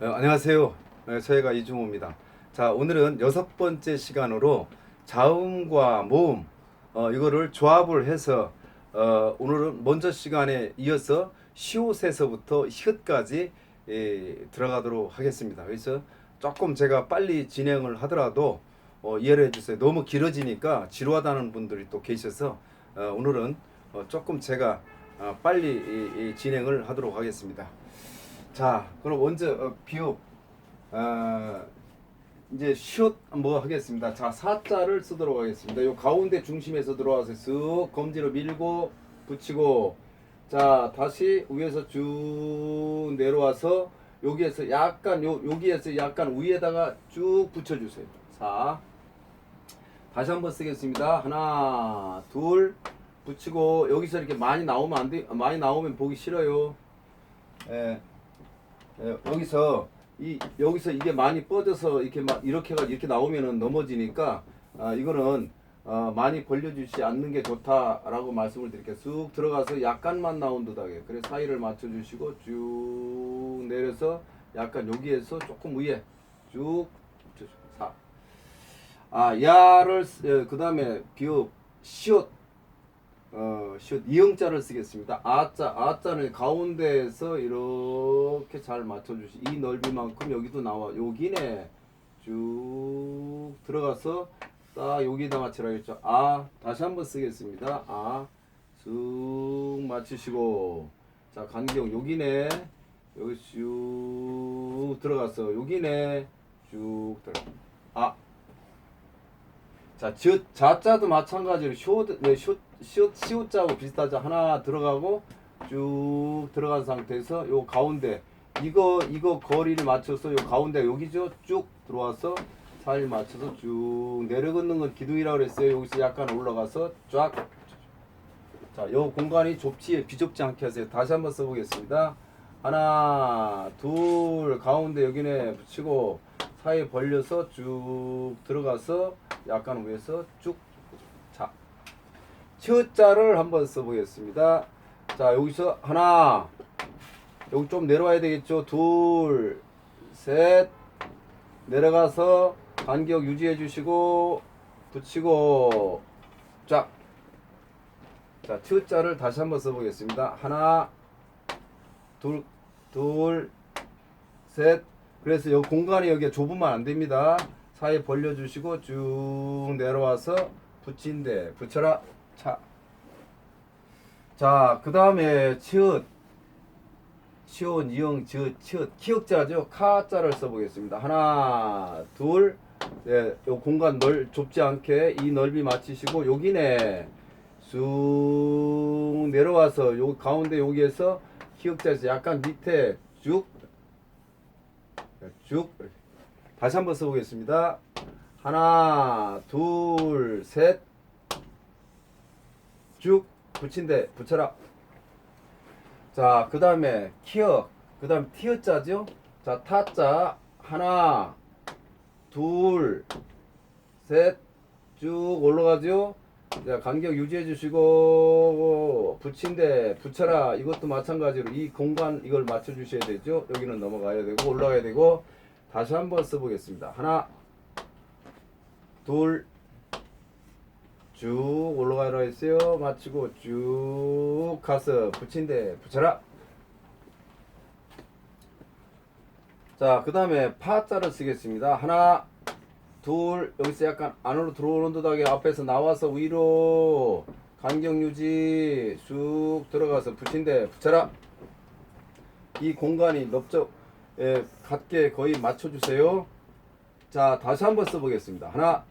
어, 안녕하세요. 네, 저희가 이중호입니다. 자, 오늘은 여섯 번째 시간으로 자음과 모음 어, 이거를 조합을 해서 어, 오늘은 먼저 시간에 이어서 시옷에서부터 히읗까지 예, 들어가도록 하겠습니다. 그래서 조금 제가 빨리 진행을 하더라도 어, 이해를 해주세요. 너무 길어지니까 지루하다는 분들이 또 계셔서 어, 오늘은 어, 조금 제가 어, 빨리 이, 이 진행을 하도록 하겠습니다. 자, 그럼 먼저 어, 비읍 어, 이제 슛뭐 하겠습니다. 자, 사자를 쓰도록 하겠습니다. 요 가운데 중심에서 들어와서 쓱 검지로 밀고 붙이고 자, 다시 위에서 쭉 내려와서 여기에서 약간 요 여기에서 약간 위에다가 쭉 붙여 주세요. 자. 다시 한번 쓰겠습니다. 하나, 둘 붙이고 여기서 이렇게 많이 나오면 안 돼. 많이 나오면 보기 싫어요. 예. 예, 여기서 이 여기서 이게 많이 뻗어서 이렇게 막 이렇게가 이렇게 나오면은 넘어지니까 아, 이거는 어, 많이 벌려주지 않는 게 좋다라고 말씀을 드릴게요. 쑥 들어가서 약간만 나온 듯하게. 그래 사이를 맞춰주시고 쭉 내려서 약간 여기에서 조금 위에 쭉 사. 아 야를 그 다음에 비읍 시옷 어, 슛 이형자를 쓰겠습니다. 아자, 아자는 가운데에서 이렇게 잘 맞춰주시. 이 넓이만큼 여기도 나와. 여기네 쭉 들어가서 딱 여기다 맞추라 했죠. 아, 다시 한번 쓰겠습니다. 아, 쑥 맞추시고, 자 간격 여기네. 여기 쭉 들어가서 여기네 쭉 들어. 아, 자, 즉 자자도 마찬가지로 쇼드 네, 쇼 시옷 시옷자하고 비슷하죠. 하나 들어가고 쭉 들어간 상태에서 요 가운데 이거 이거 거리를 맞춰서 요 가운데 여기죠. 쭉 들어와서 사일 맞춰서 쭉 내려걷는 건 기둥이라고 그랬어요. 여기서 약간 올라가서 쫙 자, 요 공간이 좁지 비좁지 않게 하세요. 다시 한번 써보겠습니다. 하나, 둘, 가운데 여기네 붙이고 사이 벌려서 쭉 들어가서 약간 위에서 쭉. 자, 치자를 한번 써보겠습니다. 자, 여기서 하나, 여기 좀 내려와야 되겠죠. 둘, 셋, 내려가서 간격 유지해 주시고 붙이고 쫙. 자, 치자를 다시 한번 써보겠습니다. 하나, 둘, 둘, 셋. 그래서 여기 공간이 여기 좁으면 안 됩니다. 사이 벌려주시고 쭉 내려와서 붙인데 붙여라. 차. 자, 그 다음에 치읓. 치온, 이응, 즈, 치읓. 키역자죠. 카자를 써보겠습니다. 하나, 둘. 네, 요 공간 넓, 좁지 않게 이 넓이 맞추시고 여기네. 쑥 내려와서 요 가운데 여기에서 기억자에서 약간 밑에 쭉 쭉 다시 한번 써보겠습니다. 하나, 둘, 셋, 쭉 붙인데 붙여라. 자, 그 다음에 키어, 그 다음 티어자죠. 자, 타자 하나, 둘, 셋, 쭉 올라가죠. 자, 간격 유지해 주시고 붙인데 붙여라 이것도 마찬가지로 이 공간 이걸 맞춰 주셔야 되죠 여기는 넘어가야 되고 올라가야 되고 다시 한번 써보겠습니다 하나 둘 쭉 올라가라 했어요. 맞추고 쭉 가서 붙인데 붙여라. 자 그 다음에 파자를 쓰겠습니다. 하나 둘 여기서 약간 안으로 들어오는 듯하게 앞에서 나와서 위로 간격 유지 쑥 들어가서 붙인데 붙여라. 이 공간이 넓적 에 같게 거의 맞춰주세요. 자 다시 한번 써보겠습니다. 하나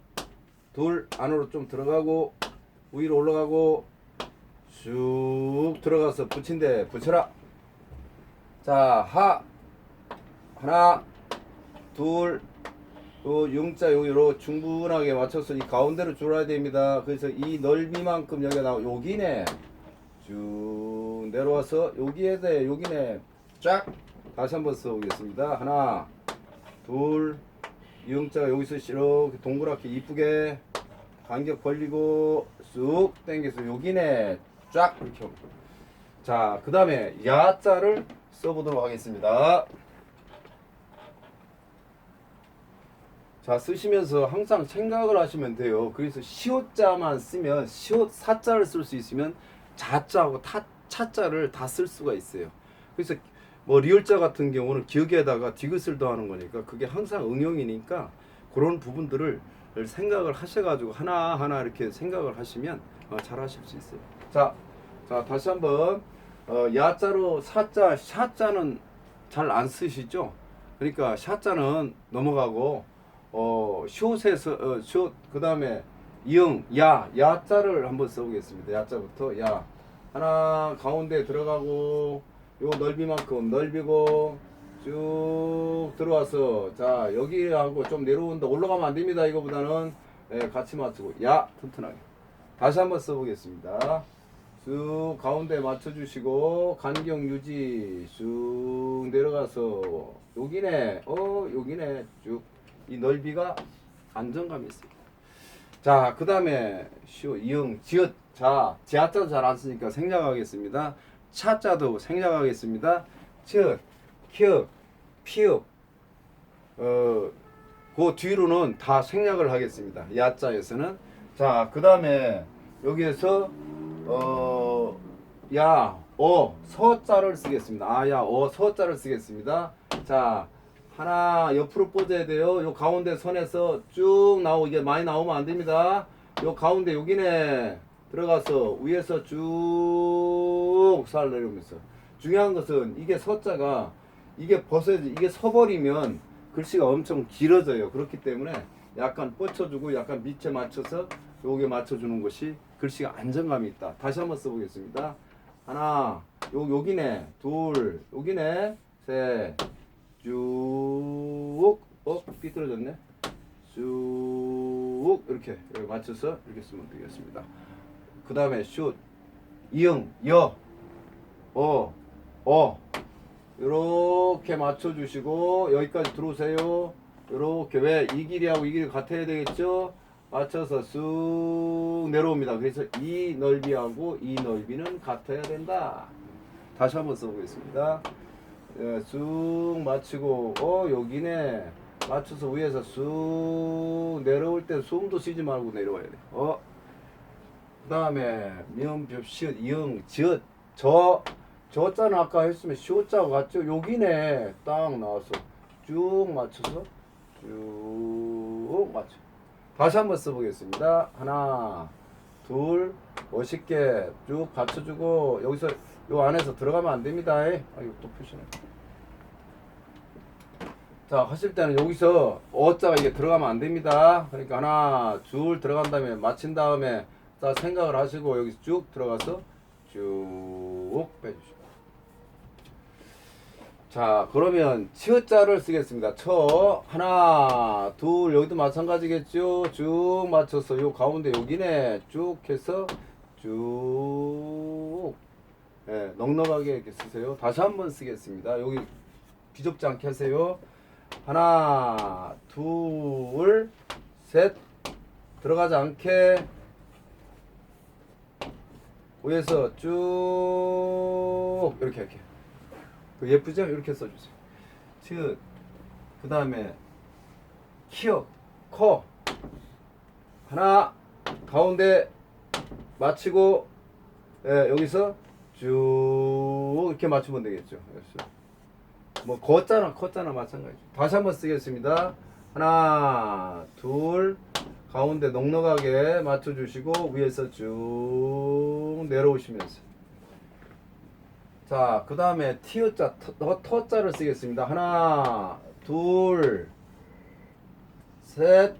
둘 안으로 좀 들어가고 위로 올라가고 쑥 들어가서 붙인데 붙여라. 자 하. 하나 둘. 요 영자 여기로 충분하게 맞춰서 이 가운데로 줄어야 됩니다. 그래서 이 넓이만큼 여기가 나오 여기네. 쭉 내려와서 여기에 대 여기네. 쫙 다시 한번 써보겠습니다. 하나 둘 영자가 여기서 이렇게 동그랗게 이쁘게 간격 벌리고 쑥 당겨서 여기네 쫙 이렇게 자 그 다음에 야자를 써보도록 하겠습니다. 자 쓰시면서 항상 생각을 하시면 돼요. 그래서 시옷자만 쓰면 시옷 사자를 쓸 수 있으면 자자하고 타, 차자를 다 쓸 수가 있어요. 그래서 뭐 리을자 같은 경우는 기억에다가 디귿을 더하는 거니까 그게 항상 응용이니까 그런 부분들을 생각을 하셔가지고 하나 하나 이렇게 생각을 하시면 어, 잘 하실 수 있어요. 자, 자 다시 한번 어, 야자로 사자 샤자는 잘 안 쓰시죠? 그러니까 샤자는 넘어가고 어 숏에서 어, 숏 그다음에 이응 야 야자를 한번 써보겠습니다. 야자부터 야 하나 가운데 들어가고 요 넓이만큼 넓이고 쭉 들어와서 자 여기하고 좀 내려온다 올라가면 안 됩니다. 이거보다는 예, 같이 맞추고 야 튼튼하게 다시 한번 써보겠습니다. 쭉 가운데 맞춰주시고 간격 유지 쭉 내려가서 여기네 어 여기네 쭉 이 넓이가 안정감이 있어요. 자, 그 다음에 쇼, 이응, 지읒. 자, 지하자도 잘안 쓰니까 생략하겠습니다. 차자도 생략하겠습니다. 읒, 키읔, 피읍. 어, 그 뒤로는 다 생략을 하겠습니다. 야자에서는. 자, 그 다음에 여기에서 어, 야, 어, 서자를 쓰겠습니다. 아, 야, 어, 서자를 쓰겠습니다. 자, 하나 옆으로 뻗어야 돼요. 요 가운데 선에서 쭉 나오고 이게 많이 나오면 안 됩니다. 요 가운데 여기네 들어가서 위에서 쭉 살 내려오면서 중요한 것은 이게 서자가 이게 벗어야지 이게 서버리면 글씨가 엄청 길어져요. 그렇기 때문에 약간 뻗쳐주고 약간 밑에 맞춰서 요게 맞춰주는 것이 글씨가 안정감이 있다. 다시 한번 써보겠습니다. 하나, 요 여기네, 둘, 여기네, 셋, 쭉, 어, 삐뚤어졌네. 쭉 이렇게 맞춰서 이렇게 쓰면 되겠습니다. 그 다음에 슛, 이응, 여, 어, 어, 이렇게 맞춰주시고 여기까지 들어오세요. 이렇게 왜 이 길이하고 이 길이 같아야 되겠죠? 맞춰서 쑥 내려옵니다. 그래서 이 넓이하고 이 넓이는 같아야 된다. 다시 한번 써보겠습니다. 예, 쑥 맞추고 어 여기네 맞춰서 위에서 쑥 내려올 때 숨도 쉬지 말고 내려와야 돼. 어. 그다음에 미음 벽시읒 이응 지읒 저 저자는 아까 했으면 쇼자고 같죠? 여기네 딱 나와서 쭉 맞춰서 쭉 맞춰. 다시 한번 써보겠습니다. 하나, 둘, 멋있게 쭉 받쳐주고 여기서 요 안에서 들어가면 안 됩니다. 아 이거 또 표시네. 자 하실 때는 여기서 어자가 이게 들어가면 안 됩니다. 그러니까 하나, 둘 들어간 다음에 마친 다음에 자 생각을 하시고 여기서 쭉 들어가서 쭉 빼주시고. 자 그러면 치어자를 쓰겠습니다. 처 하나 둘 여기도 마찬가지겠죠. 쭉 맞춰서 요 가운데 여기네 쭉 해서 쭉 예, 넉넉하게 이렇게 쓰세요. 다시 한번 쓰겠습니다. 여기 비좁지 않게 하세요. 하나 둘 셋 들어가지 않게 위에서 쭉 이렇게 이렇게 그 예쁘죠? 이렇게 써주세요. 즉, 그 다음에 키어, 커 하나 가운데 맞추고 예, 여기서 쭉 이렇게 맞추면 되겠죠. 그래서 뭐 걷잖아, 컸잖아 마찬가지. 다시 한번 쓰겠습니다. 하나, 둘, 가운데 넉넉하게 맞춰주시고 위에서 쭉 내려오시면서 자, 그 다음에 티어자, 터, 터자를 쓰겠습니다. 하나, 둘, 셋.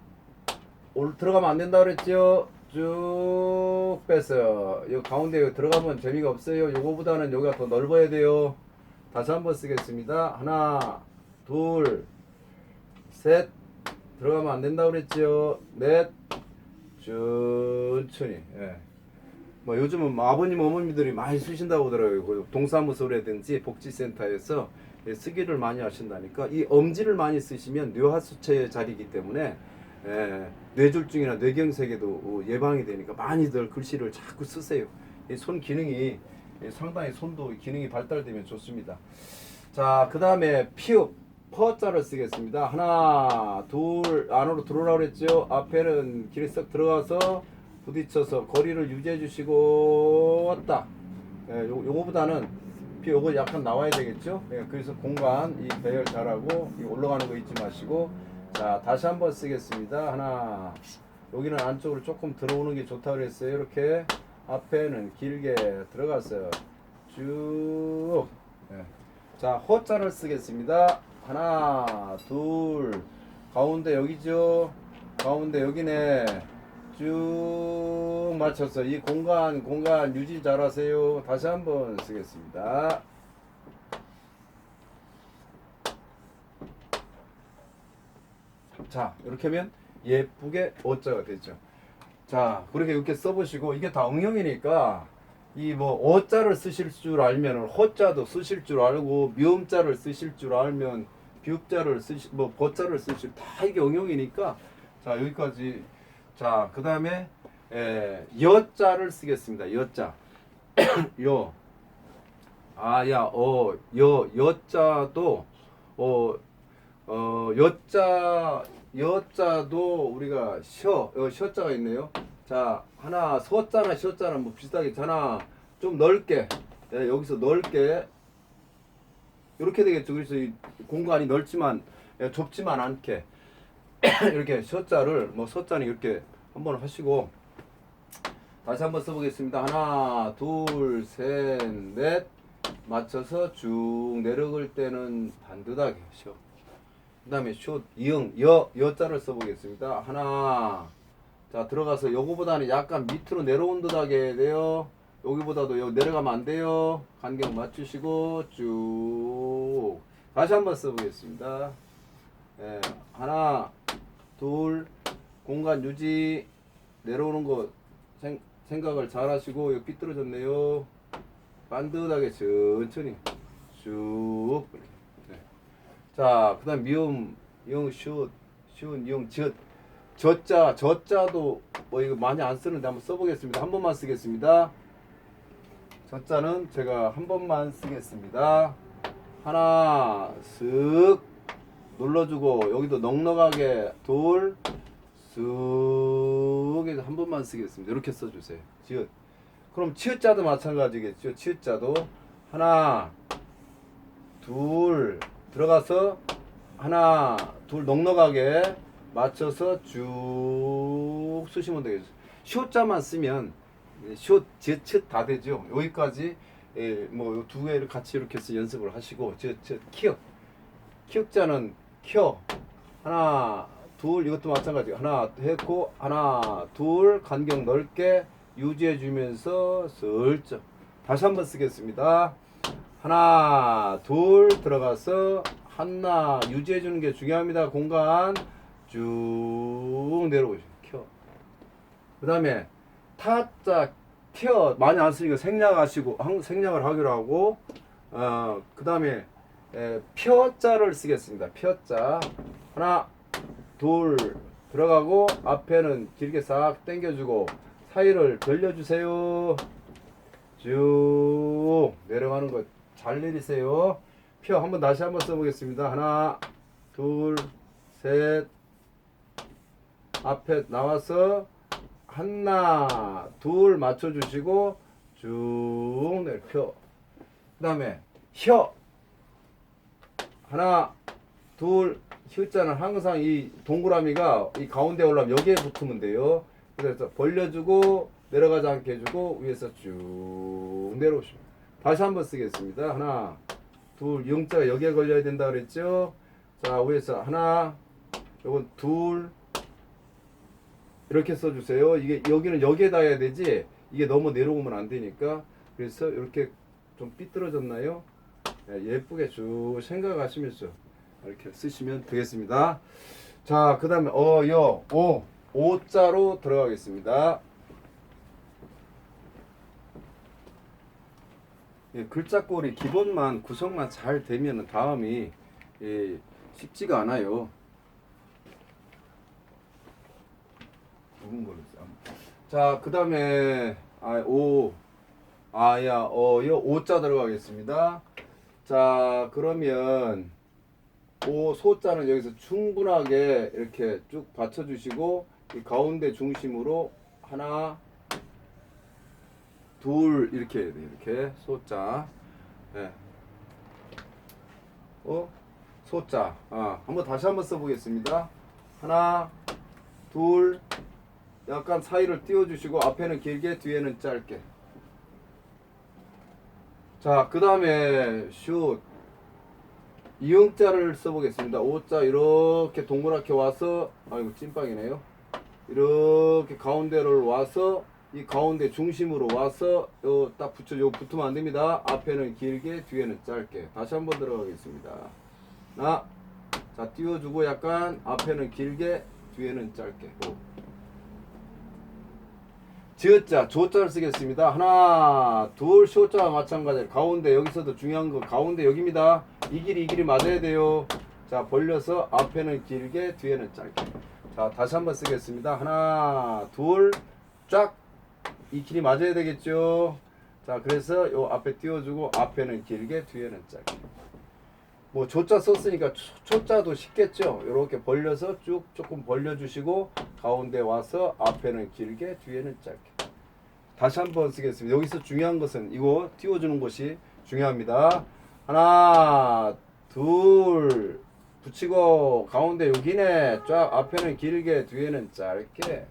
올 들어가면 안 된다 그랬죠? 쭉 뺐어요. 이 가운데 들어가면 재미가 없어요. 요거보다는 여기가 더 넓어야 돼요. 다시 한번 쓰겠습니다. 하나, 둘, 셋. 들어가면 안 된다 그랬죠? 넷. 천천히. 예. 뭐 요즘은 뭐 아버님 어머니들이 많이 쓰신다고 하더라고요. 그 동사무소라든지 복지센터에서 예, 쓰기를 많이 하신다니까 이 엄지를 많이 쓰시면 뇌하수체의 자리이기 때문에 예, 뇌졸중이나 뇌경색에도 어, 예방이 되니까 많이들 글씨를 자꾸 쓰세요. 이손 기능이 예, 상당히 손도 기능이 발달되면 좋습니다. 자, 그 다음에 피읍 퍼자를 쓰겠습니다. 하나, 둘, 안으로 들어오라 그랬죠. 앞에는 길이 썩 들어가서 부딪혀서 거리를 유지해 주시고 딱. 예, 요, 요거보다는 비 요거 약간 나와야 되겠죠. 예, 그래서 공간 이 배열 잘하고 이 올라가는 거 잊지 마시고 자 다시 한번 쓰겠습니다. 하나 여기는 안쪽으로 조금 들어오는 게 좋다 그랬어요. 이렇게 앞에는 길게 들어가서 쭉. 예. 자 호자를 쓰겠습니다. 하나 둘 가운데 여기죠. 가운데 여기네. 쭉 맞춰서 이 공간 공간 유지 잘하세요. 다시 한번 쓰겠습니다. 자 이렇게 하면 예쁘게 어자가 되죠. 자 그렇게 이렇게 써보시고 이게 다 응용이니까 이 뭐 어자를 쓰실 줄 알면은 허자도 쓰실 줄 알고 미음자를 쓰실 줄 알면 비읍자를 쓰실 뭐 버자를 쓰실 다 이게 응용이니까 자 여기까지 자 그다음에 에, 여자를 쓰겠습니다. 여자 여 아야 어여 여자도 어 어 여자 여자도 우리가 셔 어, 셔자가 있네요. 자 하나 서자나 셔자는 뭐 비슷하게 하나 좀 넓게 예, 여기서 넓게 이렇게 되겠죠. 그래서 이 공간이 넓지만 예, 좁지만 않게 이렇게 셔자를 뭐 서자는 이렇게 한번 하시고 다시 한번 써보겠습니다. 하나 둘 셋 넷 맞춰서 쭉 내려갈 때는 반듯하게 쉬어. 그 다음에 숏, 이응, 여, 여자를 써보겠습니다. 하나. 자, 들어가서 요거보다는 약간 밑으로 내려온 듯 하게 해야 돼요. 여기보다도 요 내려가면 안 돼요. 간격 맞추시고 쭉. 다시 한번 써보겠습니다. 예, 하나, 둘, 공간 유지, 내려오는 거 생, 생각을 잘 하시고, 여기 삐뚤어졌네요. 반듯하게 천천히 쭉. 네. 자, 그 다음 미음, 영, 슛, 슛, 영, 젖. 저자, 저자도 뭐 이거 많이 안 쓰는데 한번 써보겠습니다. 한 번만 쓰겠습니다. 저자는 제가 한 번만 쓰겠습니다. 하나, 쓱 눌러주고 여기도 넉넉하게 둘, 쓱 해서 한 번만 쓰겠습니다. 이렇게 써주세요. 지읒. 그럼 치읓자도 마찬가지겠죠. 치읓자도 하나, 둘 들어가서 하나 둘 넉넉하게 맞춰서 쭉 쓰시면 되겠죠. 쇼자만 쓰면 쇼, 지읒 다 되죠. 여기까지 예, 뭐두 개를 같이 이렇게 해서 연습을 하시고 저저 키읔 키읔자는 켜 하나 둘 이것도 마찬가지 하나 했고 하나 둘 간격 넓게 유지해 주면서 슬쩍 다시 한번 쓰겠습니다. 하나 둘 들어가서 하나 유지해 주는 게 중요합니다. 공간 쭉 내려오시죠. 켜. 그 다음에 타자 켜 많이 안 쓰니까 생략하시고 한- 생략을 하기로 하고 어 그 다음에 펴자를 쓰겠습니다. 펴자 하나 둘 들어가고 앞에는 길게 싹 당겨주고 사이를 벌려주세요. 쭉 내려가는 거 잘 내리세요. 펴 한번 다시 한번 써보겠습니다. 하나, 둘, 셋. 앞에 나와서 하나, 둘 맞춰주시고 쭉 내려. 그다음에 혀 하나, 둘 혀자는 항상 이 동그라미가 이 가운데 올라면 여기에 붙으면 돼요. 그래서 벌려주고 내려가지 않게 해주고 위에서 쭉 내려오시면 다시 한번 쓰겠습니다. 하나, 둘, 영자가 여기에 걸려야 된다 그랬죠? 자, 위에서 하나, 요건 둘, 이렇게 써주세요. 이게 여기는 여기에다 해야 되지, 이게 너무 내려오면 안 되니까. 그래서 이렇게 좀 삐뚤어졌나요? 예, 예쁘게 쭉 생각하시면서 이렇게 쓰시면 되겠습니다. 자, 그 다음에 어, 여, 오, 오자로 들어가겠습니다. 예, 글자꼴이 기본만 구성만 잘 되면 다음이 예, 쉽지가 않아요. 누군 걸로 써? 자, 그 다음에 아, 오, 아야, 어, 요 오자 들어가겠습니다. 자, 그러면 오 소자는 여기서 충분하게 이렇게 쭉 받쳐주시고 이 가운데 중심으로 하나 둘 이렇게 해야 돼요. 이렇게 소자 예. 어 소자 아 한번 다시 한번 써보겠습니다. 하나 둘 약간 사이를 띄워주시고 앞에는 길게 뒤에는 짧게 자 그 다음에 슛 이응자를 써보겠습니다. 오자 이렇게 동그랗게 와서 아이고 찐빵이네요. 이렇게 가운데를 와서 이 가운데 중심으로 와서 요 딱 붙여 요 붙으면 안 됩니다. 앞에는 길게 뒤에는 짧게 다시 한번 들어가겠습니다. 하나 자 띄워주고 약간 앞에는 길게 뒤에는 짧게 오. 지읒자 조자를 쓰겠습니다. 하나 둘 쇼자와 마찬가지로 가운데 여기서도 중요한 거 가운데 여기입니다. 이 길이 이 길이 맞아야 돼요. 자 벌려서 앞에는 길게 뒤에는 짧게. 자 다시 한번 쓰겠습니다. 하나 둘 쫙 이 길이 맞아야 되겠죠. 자 그래서 요 앞에 띄워주고 앞에는 길게 뒤에는 짧게. 뭐 조자 썼으니까 초- 초자도 쉽겠죠. 이렇게 벌려서 쭉 조금 벌려주시고 가운데 와서 앞에는 길게 뒤에는 짧게. 다시 한번 쓰겠습니다. 여기서 중요한 것은 이거 띄워주는 것이 중요합니다. 하나, 둘, 붙이고 가운데 여기네. 쫙 앞에는 길게 뒤에는 짧게.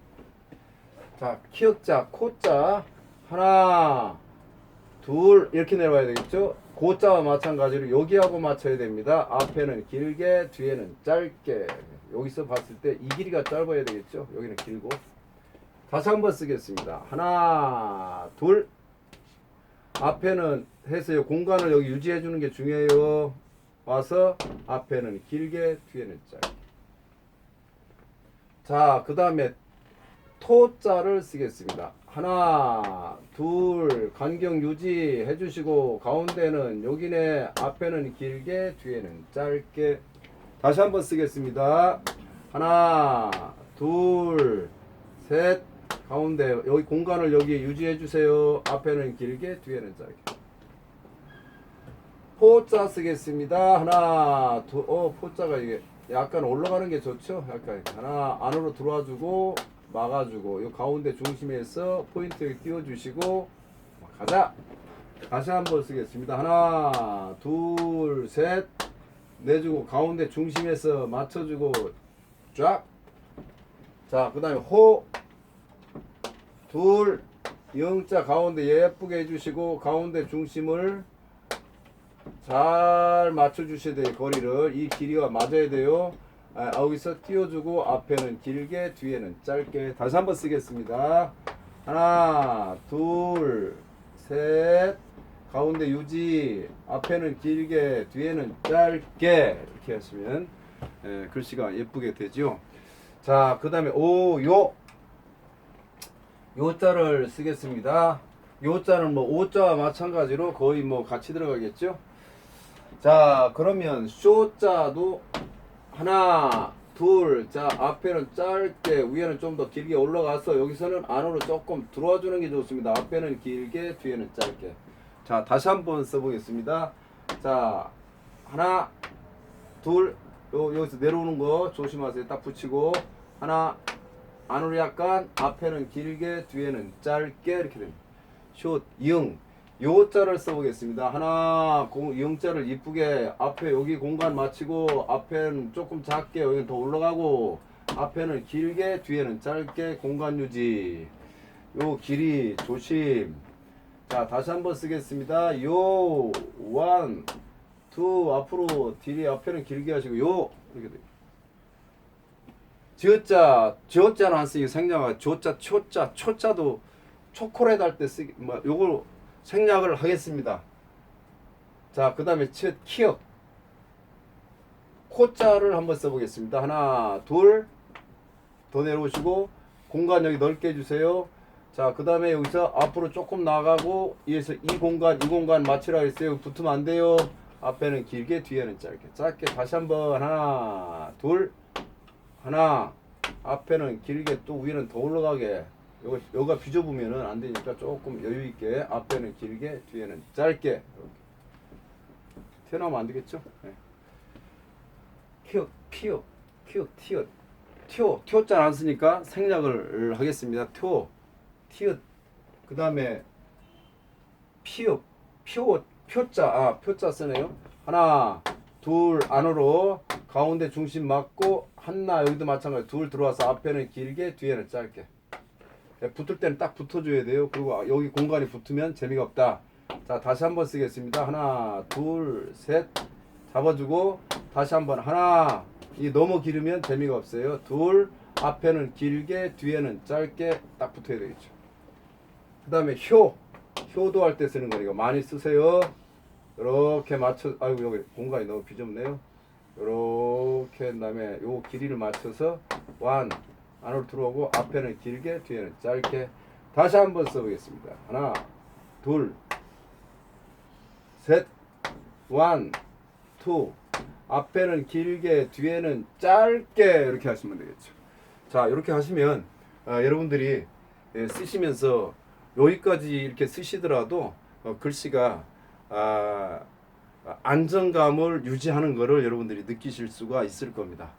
자, 키역자, 코자 하나, 둘 이렇게 내려와야 되겠죠? 고자와 마찬가지로 여기하고 맞춰야 됩니다. 앞에는 길게, 뒤에는 짧게. 여기서 봤을 때 이 길이가 짧아야 되겠죠? 여기는 길고. 다시 한번 쓰겠습니다. 하나, 둘. 앞에는 해서요. 공간을 여기 유지해 주는 게 중요해요. 와서 앞에는 길게, 뒤에는 짧게. 자, 그 다음에 토자를 쓰겠습니다. 하나, 둘, 간격 유지 해 주시고 가운데는 여기네, 앞에는 길게, 뒤에는 짧게. 다시 한번 쓰겠습니다. 하나, 둘, 셋, 가운데 여기 공간을 여기 유지해 주세요. 앞에는 길게, 뒤에는 짧게. 포자 쓰겠습니다. 하나, 두, 어, 포자가 이게 약간 올라가는 게 좋죠? 약간 하나 안으로 들어와주고 막아주고 이 가운데 중심에서 포인트 띄워주시고 가자. 다시 한번 쓰겠습니다. 하나, 둘, 셋, 내주고 가운데 중심에서 맞춰주고 쫙. 자, 그다음에 호, 둘, 영자 가운데 예쁘게 해주시고 가운데 중심을 잘 맞춰주셔야 돼요 거리를. 이 길이가 맞아야 돼요. 아, 여기서 띄워주고 앞에는 길게 뒤에는 짧게 다시 한번 쓰겠습니다. 하나 둘 셋. 가운데 유지 앞에는 길게 뒤에는 짧게. 이렇게 하시면 예, 글씨가 예쁘게 되죠. 자 그 다음에 오요 요자를 쓰겠습니다. 요자는 뭐 오자와 마찬가지로 거의 뭐 같이 들어가겠죠? 자 그러면 쇼자도 하나 둘자 앞에는 짧게 위에는 좀 더 길게 올라가서 여기서는 안으로 조금 들어와 주는 게 좋습니다. 앞에는 길게 뒤에는 짧게. 자 다시 한번 써보겠습니다. 자 하나 둘 요, 여기서 내려오는 거 조심하세요. 딱 붙이고 하나 안으로 약간 앞에는 길게 뒤에는 짧게 이렇게 됩니다 숏, 영 요자를 써보겠습니다. 하나, 공, 영자를 이쁘게 앞에 여기 공간 맞추고 앞에는 조금 작게 여기 더 올라가고 앞에는 길게 뒤에는 짧게 공간 유지. 요 길이 조심. 자 다시 한번 쓰겠습니다. 요 원, 투 앞으로 뒤에 앞에는 길게 하시고 요 이렇게 돼요. 지어자, 지어자는 안 쓰기 생략하 조자, 초자, 초자도 초콜릿 할 때 쓰기 뭐 요걸 생략을 하겠습니다. 자, 그다음에 첫 키역 코자를 한번 써보겠습니다. 하나, 둘, 더 내려오시고 공간 여기 넓게 해주세요. 자, 그 다음에 여기서 앞으로 조금 나가고 이에서 이 공간, 이 공간 맞추라 했어요. 붙으면 안 돼요. 앞에는 길게, 뒤에는 짧게. 짧게 다시 한번 하나, 둘, 하나. 앞에는 길게 또 위에는 더 올라가게. 요거 요가 비좁으면은 안 되니까 조금 여유 있게 앞에는 길게 뒤에는 짧게 이렇게 튀어나오면 안 되겠죠? 네. 키읔 피읍 키읔 티읕 튀어 튀어자 안 쓰니까 생략을 하겠습니다. 튀어 티읕 그 다음에 피읍 표 표자 아 표자 쓰네요. 하나 둘 안으로 가운데 중심 맞고 하나 여기도 마찬가지 둘 들어와서 앞에는 길게 뒤에는 짧게 네, 붙을 때는 딱 붙어줘야 돼요. 그리고 여기 공간이 붙으면 재미가 없다. 자 다시 한번 쓰겠습니다. 하나 둘 셋 잡아주고 다시 한번 하나 이 너무 길으면 재미가 없어요. 둘 앞에는 길게 뒤에는 짧게 딱 붙어야 되겠죠. 그 다음에 효 효도할 때 쓰는 거니까 많이 쓰세요. 이렇게 맞춰 아이고 여기 공간이 너무 비좁네요. 이렇게 한 다음에 요 길이를 맞춰서 완 안으로 들어오고 앞에는 길게 뒤에는 짧게 다시 한번 써보겠습니다. 하나 둘셋완투 앞에는 길게 뒤에는 짧게 이렇게 하시면 되겠죠. 자 이렇게 하시면 아, 여러분들이 예, 쓰시면서 여기까지 이렇게 쓰시더라도 어, 글씨가 아, 안정감을 유지하는 것을 여러분들이 느끼실 수가 있을 겁니다.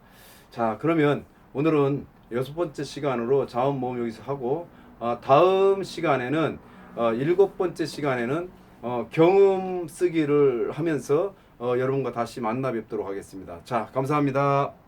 자 그러면 오늘은 여섯 번째 시간으로 자음 모음 여기서 하고 어, 다음 시간에는 어, 일곱 번째 시간에는 어, 경음 쓰기를 하면서 어, 여러분과 다시 만나 뵙도록 하겠습니다. 자 감사합니다.